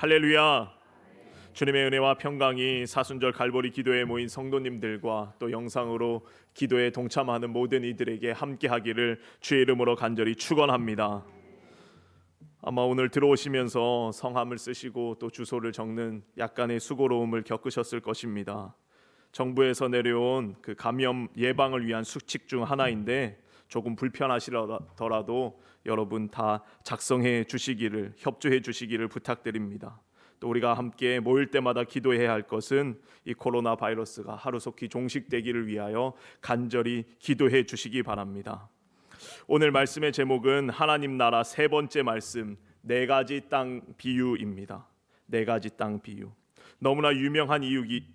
할렐루야. 주님의 은혜와 평강이 사순절 갈보리 기도에 모인 성도님들과 또 영상으로 기도에 동참하는 모든 이들에게 함께하기를 주의 이름으로 간절히 축원합니다. 아마 오늘 들어오시면서 성함을 쓰시고 또 주소를 적는 약간의 수고로움을 겪으셨을 것입니다. 정부에서 내려온 그 감염 예방을 위한 수칙 중 하나인데 조금 불편하시더라도 여러분 다 작성해 주시기를 협조해 주시기를 부탁드립니다. 또 우리가 함께 모일 때마다 기도해야 할 것은 이 코로나 바이러스가 하루속히 종식되기를 위하여 간절히 기도해 주시기 바랍니다. 오늘 말씀의 제목은 하나님 나라 세 번째 말씀 네 가지 땅 비유입니다. 네 가지 땅 비유. 너무나 유명한 이유기,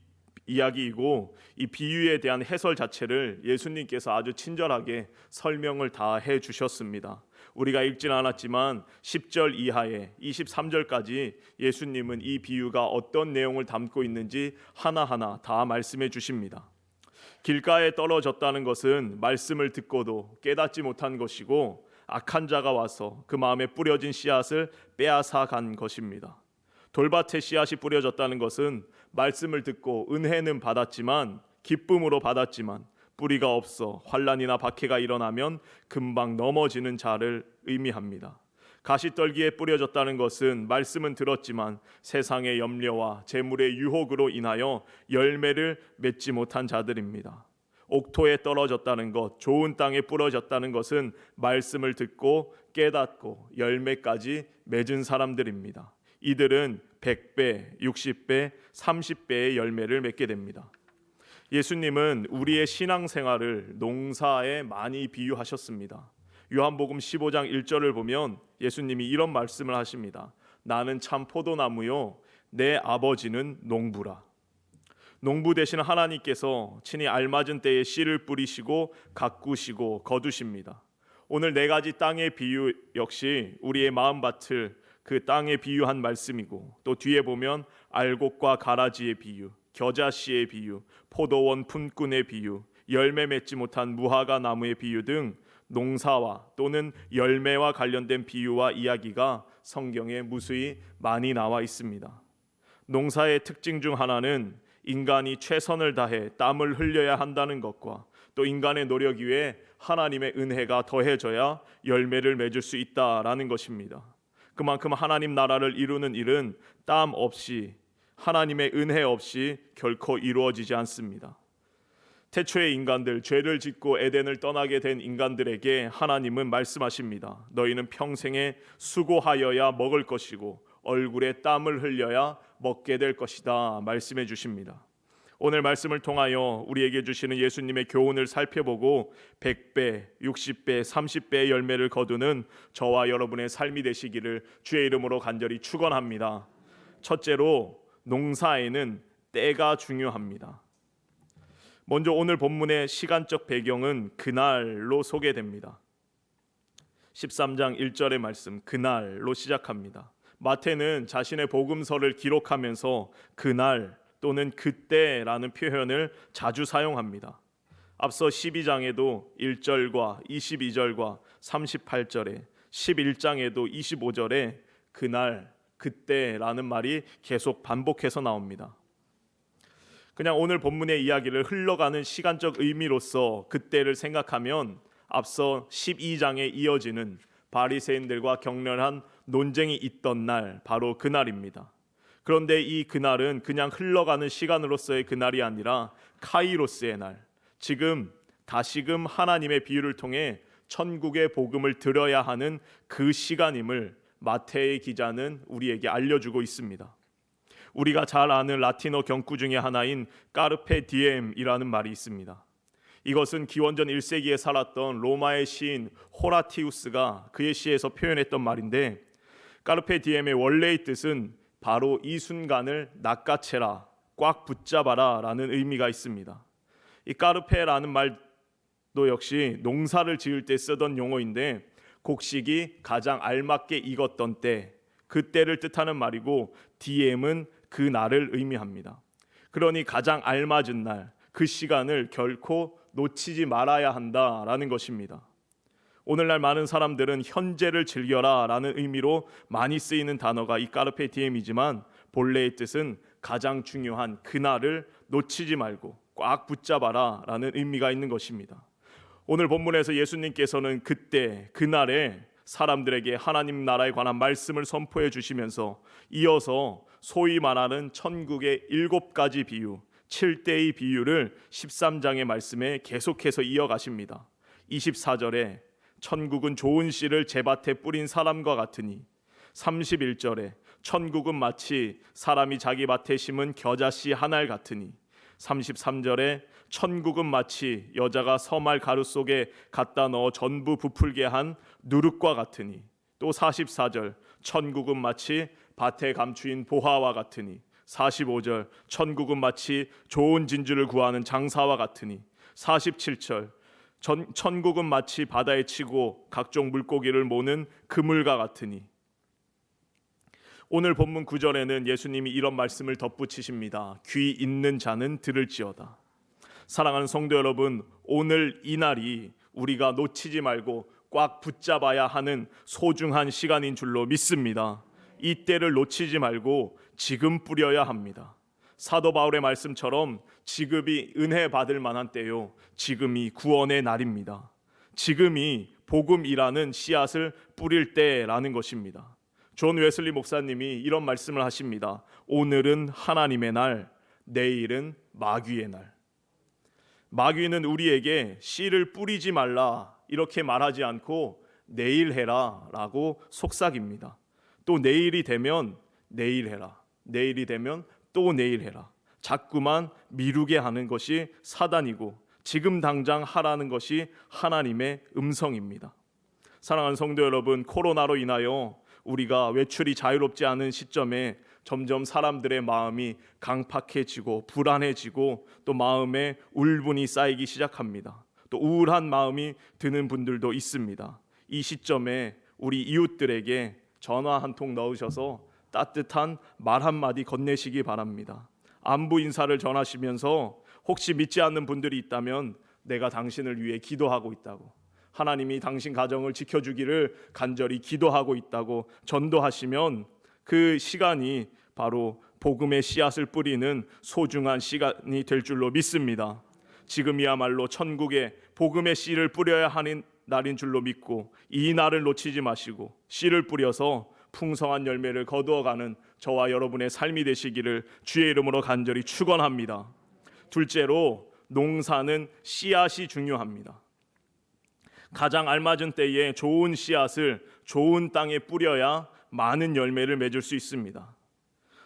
이야기이고 이 비유에 대한 해설 자체를 예수님께서 아주 친절하게 설명을 다 해 주셨습니다. 우리가 읽진 않았지만 10절 이하에 23절까지 예수님은 이 비유가 어떤 내용을 담고 있는지 하나하나 다 말씀해 주십니다. 길가에 떨어졌다는 것은 말씀을 듣고도 깨닫지 못한 것이고 악한 자가 와서 그 마음에 뿌려진 씨앗을 빼앗아 간 것입니다. 돌밭에 씨앗이 뿌려졌다는 것은 말씀을 듣고 은혜는 받았지만 기쁨으로 받았지만 뿌리가 없어 환란이나 박해가 일어나면 금방 넘어지는 자를 의미합니다. 가시떨기에 뿌려졌다는 것은 말씀은 들었지만 세상의 염려와 재물의 유혹으로 인하여 열매를 맺지 못한 자들입니다. 옥토에 떨어졌다는 것, 좋은 땅에 뿌려졌다는 것은 말씀을 듣고 깨닫고 열매까지 맺은 사람들입니다. 이들은 100배, 60배, 30배의 열매를 맺게 됩니다. 예수님은 우리의 신앙생활을 농사에 많이 비유하셨습니다. 요한복음 15장 1절을 보면 예수님이 이런 말씀을 하십니다. 나는 참 포도나무요 내 아버지는 농부라. 농부 되신 하나님께서 친히 알맞은 때에 씨를 뿌리시고 가꾸시고 거두십니다. 오늘 네 가지 땅의 비유 역시 우리의 마음밭을 그 땅에 비유한 말씀이고 또 뒤에 보면 알곡과 가라지의 비유, 겨자씨의 비유, 포도원 품꾼의 비유, 열매 맺지 못한 무화과 나무의 비유 등 농사와 또는 열매와 관련된 비유와 이야기가 성경에 무수히 많이 나와 있습니다. 농사의 특징 중 하나는 인간이 최선을 다해 땀을 흘려야 한다는 것과 또 인간의 노력 위에 하나님의 은혜가 더해져야 열매를 맺을 수 있다라는 것입니다. 그만큼 하나님 나라를 이루는 일은 땀 없이 하나님의 은혜 없이 결코 이루어지지 않습니다. 태초의 인간들 죄를 짓고 에덴을 떠나게 된 인간들에게 하나님은 말씀하십니다. 너희는 평생에 수고하여야 먹을 것이고 얼굴에 땀을 흘려야 먹게 될 것이다 말씀해 주십니다. 오늘 말씀을 통하여 우리에게 주시는 예수님의 교훈을 살펴보고 100배, 60배, 30배의 열매를 거두는 저와 여러분의 삶이 되시기를 주의 이름으로 간절히 축원합니다. 첫째로 농사에는 때가 중요합니다. 먼저 오늘 본문의 시간적 배경은 그날로 소개됩니다. 13장 1절의 말씀 그날로 시작합니다. 마태는 자신의 복음서를 기록하면서 그날 또는 그때라는 표현을 자주 사용합니다. 앞서 12장에도 1절과 22절과 38절에 11장에도 25절에 그날 그때라는 말이 계속 반복해서 나옵니다. 그냥 오늘 본문의 이야기를 흘러가는 시간적 의미로서 그때를 생각하면 앞서 12장에 이어지는 바리새인들과 격렬한 논쟁이 있던 날 바로 그날입니다. 그런데 이 그날은 그냥 흘러가는 시간으로서의 그날이 아니라 카이로스의 날. 지금 다시금 하나님의 비유를 통해 천국의 복음을 들어야 하는 그 시간임을 마태의 기자는 우리에게 알려주고 있습니다. 우리가 잘 아는 라틴어 경구 중의 하나인 까르페 디엠이라는 말이 있습니다. 이것은 기원전 1세기에 살았던 로마의 시인 호라티우스가 그의 시에서 표현했던 말인데 까르페 디엠의 원래의 뜻은 바로 이 순간을 낚아채라, 꽉 붙잡아라라는 의미가 있습니다. 이 까르페라는 말도 역시 농사를 지을 때 쓰던 용어인데 곡식이 가장 알맞게 익었던 때, 그때를 뜻하는 말이고 DM은 그 날을 의미합니다. 그러니 가장 알맞은 날, 그 시간을 결코 놓치지 말아야 한다라는 것입니다. 오늘날 많은 사람들은 현재를 즐겨라라는 의미로 많이 쓰이는 단어가 이 까르페 디엠이지만 본래의 뜻은 가장 중요한 그날을 놓치지 말고 꽉 붙잡아라라는 의미가 있는 것입니다. 오늘 본문에서 예수님께서는 그때 그날에 사람들에게 하나님 나라에 관한 말씀을 선포해 주시면서 이어서 소위 말하는 천국의 일곱 가지 비유, 7대의 비유를 13장의 말씀에 계속해서 이어가십니다. 24절에 천국은 좋은 씨를 제밭에 뿌린 사람과 같으니. 31절에 천국은 마치 사람이 자기 밭에 심은 겨자씨 한알 같으니. 33절에 천국은 마치 여자가 서말 가루 속에 갖다 넣어 전부 부풀게 한 누룩과 같으니. 또 44절 천국은 마치 밭에 감추인 보화와 같으니. 45절 천국은 마치 좋은 진주를 구하는 장사와 같으니. 47절 전, 천국은 마치 바다에 치고 각종 물고기를 모는 그물과 같으니 오늘 본문 9절에는 예수님이 이런 말씀을 덧붙이십니다. 귀 있는 자는 들을지어다. 사랑하는 성도 여러분, 오늘 이 날이 우리가 놓치지 말고 꽉 붙잡아야 하는 소중한 시간인 줄로 믿습니다. 이 때를 놓치지 말고 지금 뿌려야 합니다. 사도 바울의 말씀처럼 지금이 은혜 받을 만한 때요. 지금이 구원의 날입니다. 지금이 복음이라는 씨앗을 뿌릴 때라는 것입니다. 존 웨슬리 목사님이 이런 말씀을 하십니다. 오늘은 하나님의 날, 내일은 마귀의 날. 마귀는 우리에게 씨를 뿌리지 말라 이렇게 말하지 않고 내일 해라라고 속삭입니다. 또 내일이 되면 내일 해라. 내일이 되면 또 내일 해라. 자꾸만 미루게 하는 것이 사단이고 지금 당장 하라는 것이 하나님의 음성입니다. 사랑하는 성도 여러분, 코로나로 인하여 우리가 외출이 자유롭지 않은 시점에 점점 사람들의 마음이 강팍해지고 불안해지고 또 마음에 울분이 쌓이기 시작합니다. 또 우울한 마음이 드는 분들도 있습니다. 이 시점에 우리 이웃들에게 전화 한 통 넣으셔서 따뜻한 말 한마디 건네시기 바랍니다. 안부 인사를 전하시면서 혹시 믿지 않는 분들이 있다면 내가 당신을 위해 기도하고 있다고 하나님이 당신 가정을 지켜주기를 간절히 기도하고 있다고 전도하시면 그 시간이 바로 복음의 씨앗을 뿌리는 소중한 시간이 될 줄로 믿습니다. 지금이야말로 천국에 복음의 씨를 뿌려야 하는 날인 줄로 믿고 이 날을 놓치지 마시고 씨를 뿌려서 풍성한 열매를 거두어가는 저와 여러분의 삶이 되시기를 주의 이름으로 간절히 축원합니다. 둘째로 농사는 씨앗이 중요합니다. 가장 알맞은 때에 좋은 씨앗을 좋은 땅에 뿌려야 많은 열매를 맺을 수 있습니다.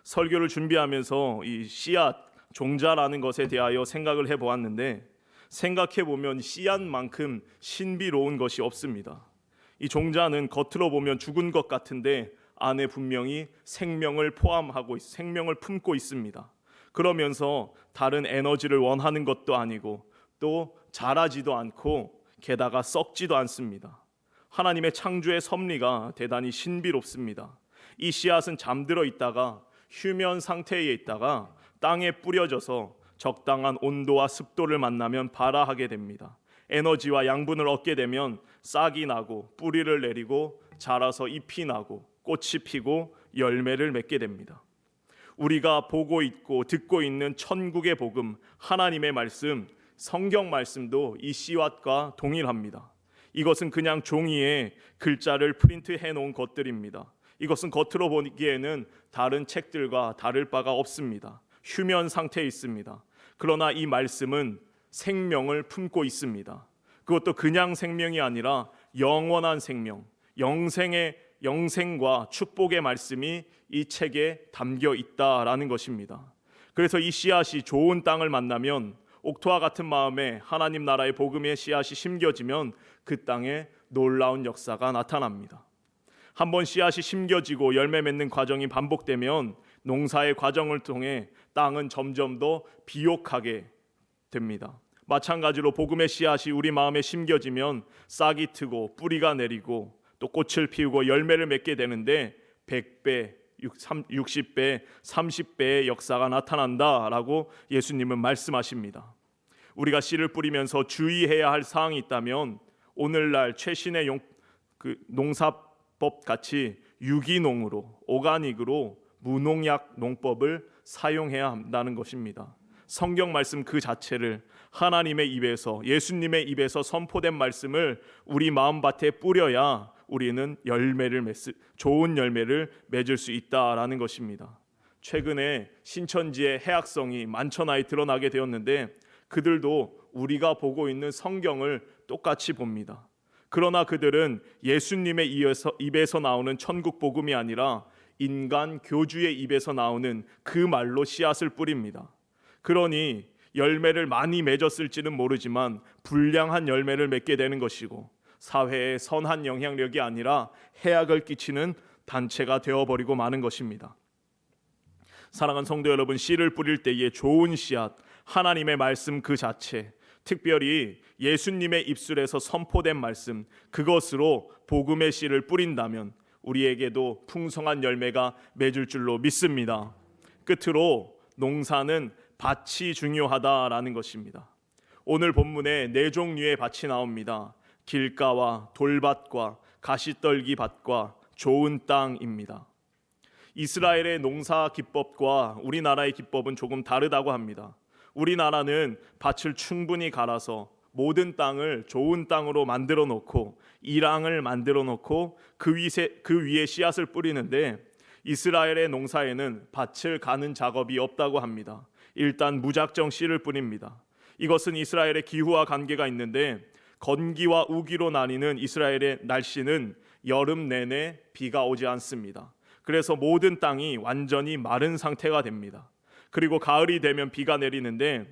설교를 준비하면서 이 씨앗 종자라는 것에 대하여 생각을 해 보았는데 생각해 보면 씨앗만큼 신비로운 것이 없습니다. 이 종자는 겉으로 보면 죽은 것 같은데 안에 분명히 생명을 포함하고 있- 생명을 품고 있습니다. 그러면서 다른 에너지를 원하는 것도 아니고 또 자라지도 않고 게다가 썩지도 않습니다. 하나님의 창조의 섭리가 대단히 신비롭습니다. 이 씨앗은 잠들어 있다가 휴면 상태에 있다가 땅에 뿌려져서 적당한 온도와 습도를 만나면 발아하게 됩니다. 에너지와 양분을 얻게 되면 싹이 나고 뿌리를 내리고 자라서 잎이 나고 꽃이 피고 열매를 맺게 됩니다. 우리가 보고 있고 듣고 있는 천국의 복음, 하나님의 말씀, 성경 말씀도 이 씨앗과 동일합니다. 이것은 그냥 종이에 글자를 프린트해 놓은 것들입니다. 이것은 겉으로 보기에는 다른 책들과 다를 바가 없습니다. 휴면 상태에 있습니다. 그러나 이 말씀은 생명을 품고 있습니다. 그것도 그냥 생명이 아니라 영원한 생명, 영생의 영생과 축복의 말씀이 이 책에 담겨 있다라는 것입니다. 그래서 이 씨앗이 좋은 땅을 만나면 옥토와 같은 마음에 하나님 나라의 복음의 씨앗이 심겨지면 그 땅에 놀라운 역사가 나타납니다. 한번 씨앗이 심겨지고 열매 맺는 과정이 반복되면 농사의 과정을 통해 땅은 점점 더 비옥하게 됩니다. 마찬가지로 복음의 씨앗이 우리 마음에 심겨지면 싹이 트고 뿌리가 내리고 또 꽃을 피우고 열매를 맺게 되는데 100배, 60배, 30배의 역사가 나타난다라고 예수님은 말씀하십니다. 우리가 씨를 뿌리면서 주의해야 할 사항이 있다면 오늘날 최신의 용, 그 농사법 같이 유기농으로 오가닉으로 무농약 농법을 사용해야 한다는 것입니다. 성경 말씀 그 자체를 하나님의 입에서 예수님의 입에서 선포된 말씀을 우리 마음밭에 뿌려야 우리는 열매를 맺 좋은 열매를 맺을 수 있다라는 것입니다. 최근에 신천지의 해악성이 만천하에 드러나게 되었는데 그들도 우리가 보고 있는 성경을 똑같이 봅니다. 그러나 그들은 예수님의 입에서 나오는 천국 복음이 아니라 인간 교주의 입에서 나오는 그 말로 씨앗을 뿌립니다. 그러니 열매를 많이 맺었을지는 모르지만 불량한 열매를 맺게 되는 것이고 사회에 선한 영향력이 아니라 해악을 끼치는 단체가 되어버리고 마는 것입니다. 사랑하는 성도 여러분, 씨를 뿌릴 때에 좋은 씨앗, 하나님의 말씀 그 자체, 특별히 예수님의 입술에서 선포된 말씀, 그것으로 복음의 씨를 뿌린다면 우리에게도 풍성한 열매가 맺을 줄로 믿습니다. 끝으로 농사는 밭이 중요하다라는 것입니다. 오늘 본문에 네 종류의 밭이 나옵니다. 길가와 돌밭과 가시떨기 밭과 좋은 땅입니다. 이스라엘의 농사 기법과 우리나라의 기법은 조금 다르다고 합니다. 우리나라는 밭을 충분히 갈아서 모든 땅을 좋은 땅으로 만들어 놓고 이랑을 만들어 놓고 그 위에 그 위에 씨앗을 뿌리는데 이스라엘의 농사에는 밭을 가는 작업이 없다고 합니다. 일단 무작정 씨를 뿌립니다. 이것은 이스라엘의 기후와 관계가 있는데 건기와 우기로 나뉘는 이스라엘의 날씨는 여름 내내 비가 오지 않습니다. 그래서 모든 땅이 완전히 마른 상태가 됩니다. 그리고 가을이 되면 비가 내리는데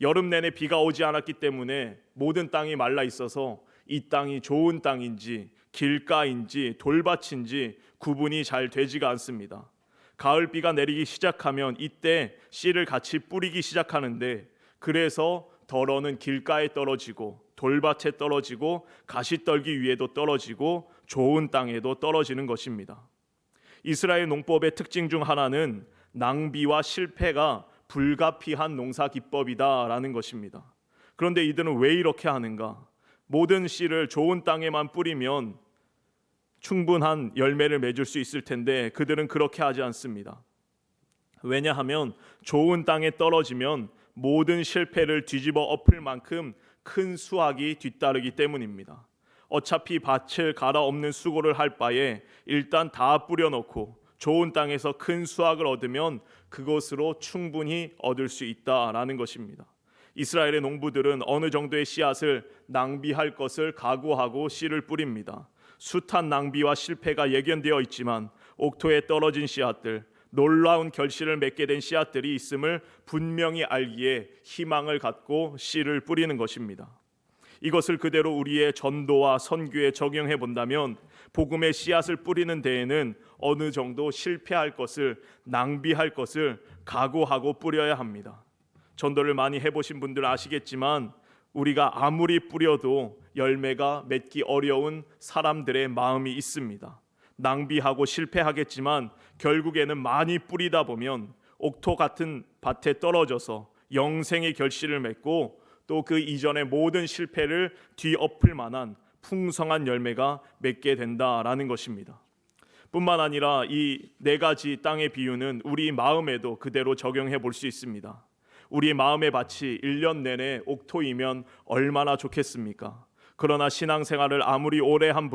여름 내내 비가 오지 않았기 때문에 모든 땅이 말라 있어서 이 땅이 좋은 땅인지 길가인지 돌밭인지 구분이 잘 되지가 않습니다. 가을 비가 내리기 시작하면 이때 씨를 같이 뿌리기 시작하는데 그래서 덜어는 길가에 떨어지고 돌밭에 떨어지고 가시떨기 위에도 떨어지고 좋은 땅에도 떨어지는 것입니다. 이스라엘 농법의 특징 중 하나는 낭비와 실패가 불가피한 농사 기법이다라는 것입니다. 그런데 이들은 왜 이렇게 하는가? 모든 씨를 좋은 땅에만 뿌리면 충분한 열매를 맺을 수 있을 텐데 그들은 그렇게 하지 않습니다. 왜냐하면 좋은 땅에 떨어지면 모든 실패를 뒤집어 엎을 만큼 큰 수확이 뒤따르기 때문입니다. 어차피 밭을 갈아 엎는 수고를 할 바에 일단 다 뿌려놓고 좋은 땅에서 큰 수확을 얻으면 그것으로 충분히 얻을 수 있다라는 것입니다. 이스라엘의 농부들은 어느 정도의 씨앗을 낭비할 것을 각오하고 씨를 뿌립니다. 숱한 낭비와 실패가 예견되어 있지만 옥토에 떨어진 씨앗들, 놀라운 결실을 맺게 된 씨앗들이 있음을 분명히 알기에 희망을 갖고 씨를 뿌리는 것입니다. 이것을 그대로 우리의 전도와 선교에 적용해 본다면 복음의 씨앗을 뿌리는 데에는 어느 정도 실패할 것을 낭비할 것을 각오하고 뿌려야 합니다. 전도를 많이 해보신 분들 아시겠지만 우리가 아무리 뿌려도 열매가 맺기 어려운 사람들의 마음이 있습니다. 낭비하고 실패하겠지만 결국에는 많이 뿌리다 보면 옥토 같은 밭에 떨어져서 영생의 결실을 맺고 또 그 이전의 모든 실패를 뒤엎을 만한 풍성한 열매가 맺게 된다라는 것입니다. 뿐만 아니라 이 네 가지 땅의 비유는 우리 마음에도 그대로 적용해 볼 수 있습니다. 우리 마음의 밭이 1년 내내 옥토이면 얼마나 좋겠습니까? 그러나 신앙생활을 아무리 오래 한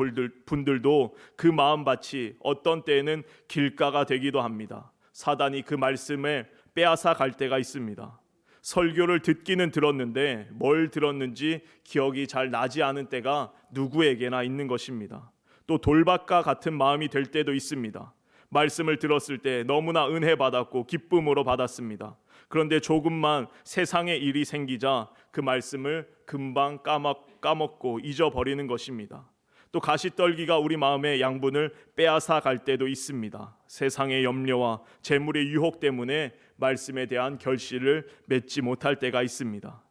분들도 그 마음밭이 어떤 때에는 길가가 되기도 합니다. 사단이 그 말씀을 빼앗아 갈 때가 있습니다. 설교를 듣기는 들었는데 뭘 들었는지 기억이 잘 나지 않은 때가 누구에게나 있는 것입니다. 또 돌밭과 같은 마음이 될 때도 있습니다. 말씀을 들었을 때 너무나 은혜 받았고 기쁨으로 받았습니다. 그런데 조금만 세상의 일이 생기자 그 말씀을 금방 까먹, 까먹 고 잊어버리는 것입니다. 또 가시떨기가 우리 마음의 양분을 빼앗아 갈 때도 있습니다. 세상의 염려와 재물의 유혹 때문에 말씀에 대한 결실을 맺지 못할 때가 있습니다.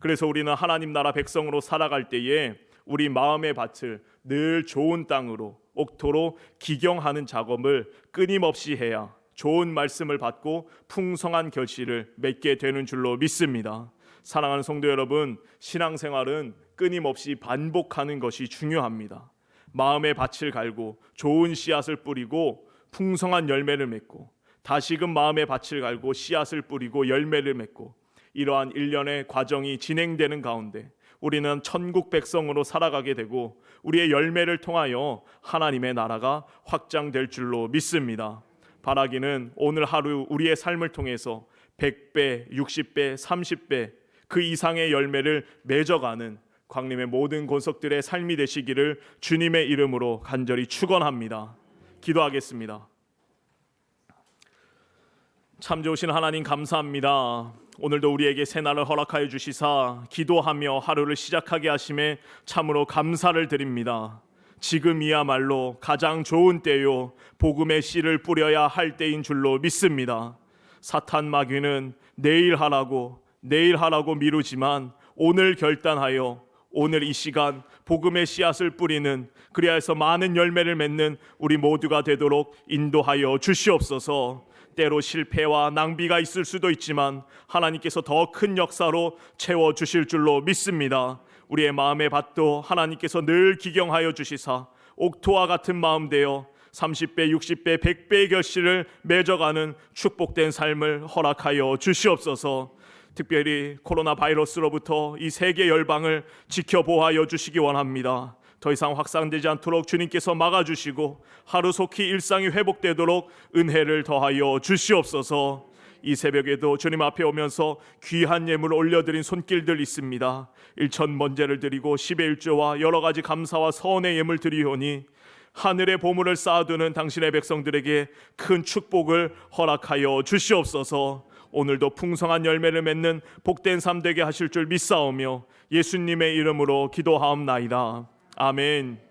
그래서 우리는 하나님 나라 백성으로 살아갈 때에 우리 마음의 밭을 늘 좋은 땅으로 옥토로 기경하는 작업을 끊임없이 해야 좋은 말씀을 받고 풍성한 결실을 맺게 되는 줄로 믿습니다. 사랑하는 성도 여러분, 신앙생활은 끊임없이 반복하는 것이 중요합니다. 마음의 밭을 갈고 좋은 씨앗을 뿌리고 풍성한 열매를 맺고 다시금 마음의 밭을 갈고 씨앗을 뿌리고 열매를 맺고 이러한 일련의 과정이 진행되는 가운데 우리는 천국 백성으로 살아가게 되고 우리의 열매를 통하여 하나님의 나라가 확장될 줄로 믿습니다. 바라기는 오늘 하루 우리의 삶을 통해서 100배, 60배, 30배 그 이상의 열매를 맺어가는 광림의 모든 권속들의 삶이 되시기를 주님의 이름으로 간절히 축원합니다. 기도하겠습니다. 참 좋으신 하나님 감사합니다. 오늘도 우리에게 새날을 허락하여 주시사 기도하며 하루를 시작하게 하심에 참으로 감사를 드립니다. 지금이야말로 가장 좋은 때요 복음의 씨를 뿌려야 할 때인 줄로 믿습니다. 사탄 마귀는 내일 하라고 내일 하라고 미루지만 오늘 결단하여 오늘 이 시간 복음의 씨앗을 뿌리는 그리하여서 많은 열매를 맺는 우리 모두가 되도록 인도하여 주시옵소서. 때로 실패와 낭비가 있을 수도 있지만 하나님께서 더 큰 역사로 채워 주실 줄로 믿습니다. 우리의 마음의 밭도 하나님께서 늘 기경하여 주시사 옥토와 같은 마음 되어 30배, 60배, 100배의 결실을 맺어가는 축복된 삶을 허락하여 주시옵소서. 특별히 코로나 바이러스로부터 이 세계 열방을 지켜보하여 주시기 원합니다. 더 이상 확산되지 않도록 주님께서 막아주시고 하루속히 일상이 회복되도록 은혜를 더하여 주시옵소서. 이 새벽에도 주님 앞에 오면서 귀한 예물을 올려드린 손길들 있습니다. 일천 번제를 드리고 십의 일조와 여러 가지 감사와 선의 예물 드리오니 하늘의 보물을 쌓아두는 당신의 백성들에게 큰 축복을 허락하여 주시옵소서. 오늘도 풍성한 열매를 맺는 복된 삶 되게 하실 줄 믿사오며 예수님의 이름으로 기도하옵나이다. 아멘.